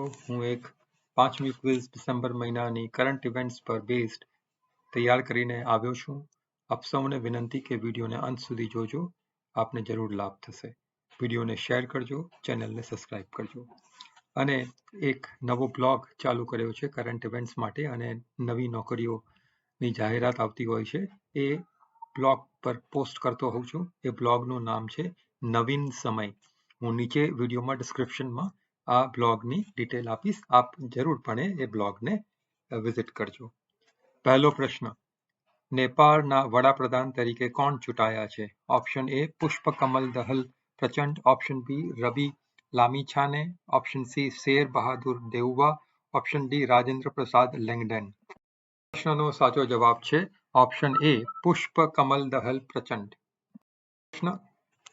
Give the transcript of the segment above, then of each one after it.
હું એક પાંચમી ક્વિઝ ડિસેમ્બર મહિનાની કરંટ ઇવેન્ટ્સ પર બેઝડ તૈયાર કરીને આવ્યો છું. આપ સૌને વિનંતી કે વિડીયોને અંત સુધી જોજો. આપને જરૂર લાભ થશે. વિડીયોને શેર કરજો, ચેનલને સબસ્ક્રાઇબ કરજો. અને એક નવો બ્લોગ ચાલુ કર્યો છે કરંટ ઇવેન્ટ્સ માટે અને નવી નોકરીઓની જાહેરાત આવતી હોય છે. એ બ્લોગ પર પોસ્ટ કરતો હોઉં છું. એ બ્લોગનું નામ છે નવીન સમય. હું નીચે વિડીયોમાં ડિસ્ક્રિપ્શનમાં આ બ્લોગની ડિટેલ આપીશ. આપ જરૂરપણે એ બ્લોગને વિઝિટ કરજો. પહેલો પ્રશ્ન, નેપાળના વડાપ્રધાન તરીકે કોણ ચૂંટાયા છે? Option A, Pushpa Kamal Dahal Prachanda. Option B, Ravi Lamichhane. Option C, Sher Bahadur Deuba option D, Rajendra Prasad Lingden. પ્રશ્નનો સાચો જવાબ છે ઓપ્શન એ પુષ્પ કમલ દહલ પ્રચંડ. પ્રશ્ન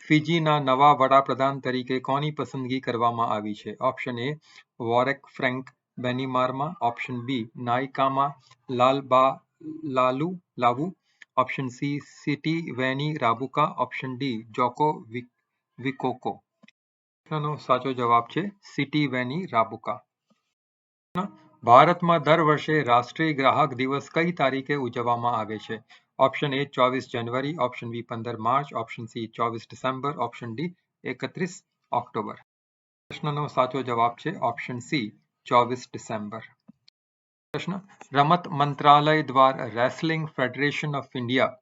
ફિજીના નવા વડાપ્રધાન તરીકે કોની પસંદગી કરવામાં આવી છે? Option A, Voreqe Frank Bainimarama. Option B નાયકામાં લાલબા Lalu લાવુ. Option C, Sitiveni Rabuka. Option D, Joko વિકોકો. પ્રશ્નનો સાચો જવાબ છે, સિટી વેની રાબુકા. ભારતમાં દર વર્ષે રાષ્ટ્રીય ગ્રાહક દિવસ કઈ તારીખે ઉજવવામાં આવે છે? ઓપ્શન એ ચોવીસ જાન્યુઆરી ઓપ્શન બી પંદર માર્ચ ઓપ્શન સી ચોવીસ ડિસેમ્બર ઓપ્શન ડી એકત્રીસ ઓક્ટોબર પ્રશ્નનો સાચો જવાબ છે ઓપ્શન સી ચોવીસ ડિસેમ્બર પ્રશ્ન, રમત મંત્રાલય દ્વારા wrestling federation of India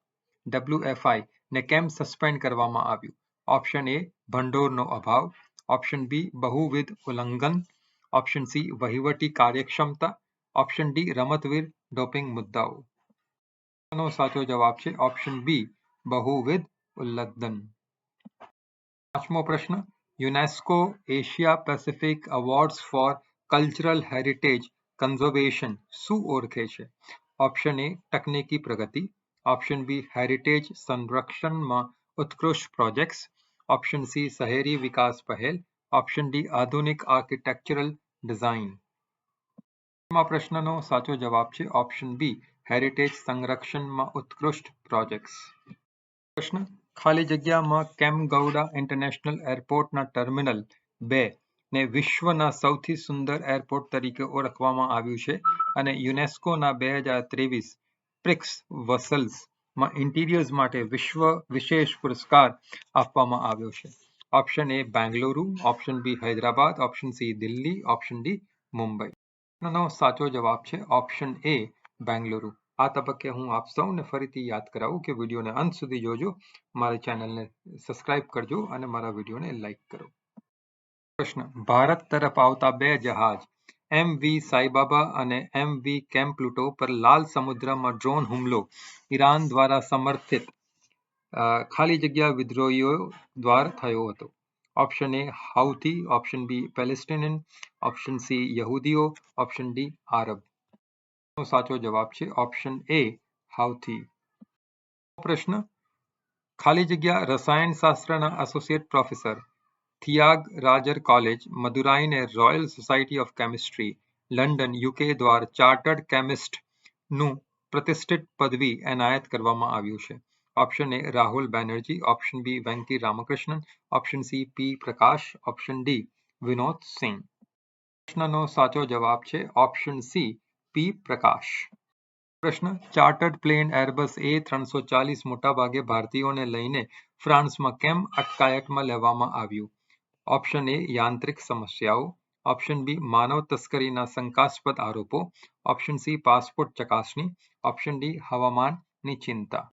WFI ને કેમ સસ્પેન્ડ કરવામાં આવ્યું? ઓપ્શન એ ભંડોળનો અભાવ. ઓપ્શન બી બહુવિધ ઉલ્લંઘન. ઓપ્શન સી વહીવટી કાર્યક્ષમતા. ઓપ્શન ડી રમતવીર ડોપિંગ મુદ્દાઓ. નો સાચો જવાબ છે ઓપ્શન બી બહુવિધ ઉલ્લંઘન પાંચમો પ્રશ્ન UNESCO Asia Pacific awards for cultural heritage conservation શું ઓળખે છે ઓપ્શન એ તકનીકી પ્રગતિ ઓપ્શન બી હેરિટેજ સંરક્ષણમાં ઉત્કૃષ્ટ પ્રોજેક્ટ્સ ઓપ્શન સી શહેરી વિકાસ પહેલ ઓપ્શન ડી આધુનિક આર્કિટેક્ચરલ ડિઝાઇન પ્રશ્નનો સાચો જવાબ છે ઓપ્શન બી હેરિટેજ સંરક્ષણમાં ઉત્કૃષ્ટ પ્રોજેક્ટ્સ. પ્રશ્ન, ખાલી જગ્યામાં કેમગૌડા ઇન્ટરનેશનલ એરપોર્ટના ટર્મિનલ બે ને વિશ્વના સૌથી સુંદર એરપોર્ટ તરીકે ઓળખવામાં આવ્યું છે અને યુનેસ્કોના બે હજાર ત્રેવીસ પ્રિક્સ વસલ્સમાં ઇન્ટિરિયર્સ માટે વિશ્વ વિશેષ પુરસ્કાર આપવામાં આવ્યો છે. Option A Bengaluru, option B Hyderabad, option C Delhi, option D Mumbai. નો સાચો જવાબ છે ઓપ્શન એ બેંગલુરુ. આ તબક્કે હું આપ સૌને ફરીથી યાદ કરાવું કે વિડીયોને અંત સુધી જોજો, મારી ચેનલને સબસ્ક્રાઇબ કરજો અને મારા વિડીયોને લાઈક કરો. પ્રશ્ન, ભારત તરફ આવતા બે જહાજ, એમ વી સાઈબાબા અને એમ વી કેમ્પ્લુટો પર લાલ સમુદ્રમાં ડ્રોન હુમલો, ઈરાન દ્વારા સમર્થિત ખાલી જગ્યા વિદ્રોહીઓ દ્વારા થયો હતો. Option A Houthi option B Palestinian option C યહૂદીઓ option D આરબ સાચો જવાબ છે ઓપ્શન એ હાઉથી પ્રશ્ન, ખાલી જગ્યા રસાયણશાસ્ત્રના associate professor Thiagarajar college મદુરાઈને royal society of chemistry London UK દ્વારા ચાર્ટર્ડ કેમિસ્ટનું પ્રતિષ્ઠિત પદવી એનાયત કરવામાં આવ્યું છે. Option A Rahul Banerjee option B Venki Ramakrishnan option C P Prakash option D Vinod Singh પ્રશ્નનો સાચો જવાબ છે ઓપ્શન સી પી પ્રકાશ પ્રશ્ન ચાર્ટર્ડ પ્લેન એરબસ એ ત્રણસો ચાલીસ મોટાભાગે ભારતીયોને લઈને ફ્રાન્સમાં કેમ અટકાયતમાં લેવામાં આવ્યું? ઓપ્શન એ યાંત્રિક સમસ્યાઓ. ઓપ્શન બી માનવ તસ્કરીના શંકાસ્પદ આરોપો. ઓપ્શન સી પાસપોર્ટ ચકાસણી. ઓપ્શન ડી હવામાનની ચિંતા.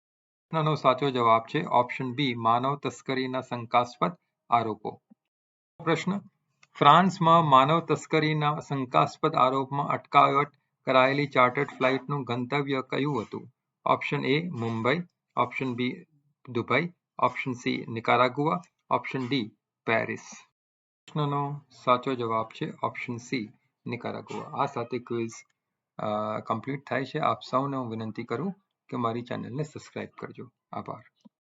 પ્રશ્નનો સાચો જવાબ છે. ઓપ્શન બી માનવ તસ્કરીના શંકાસ્પદ આરોપો. પ્રશ્ન, ફ્રાન્સમાં માનવ તસ્કરીના શંકાસ્પદ આરોપમાં અટકાયત કરાયેલી ચાર્ટર્ડ ફ્લાઇટનું ગંતવ્ય કયું હતું? Option A Mumbai. Option B Dubai. Option C Nicaragua. Option D Paris. પ્રશ્નનો સાચો જવાબ છે. Option C Nicaragua. આ સાથે ક્વિઝ કમ્પ્લીટ થાય છે. આપ સૌને હું વિનંતી કરું કે મારી ચેનલને સબસ્ક્રાઇબ કરજો. આભાર.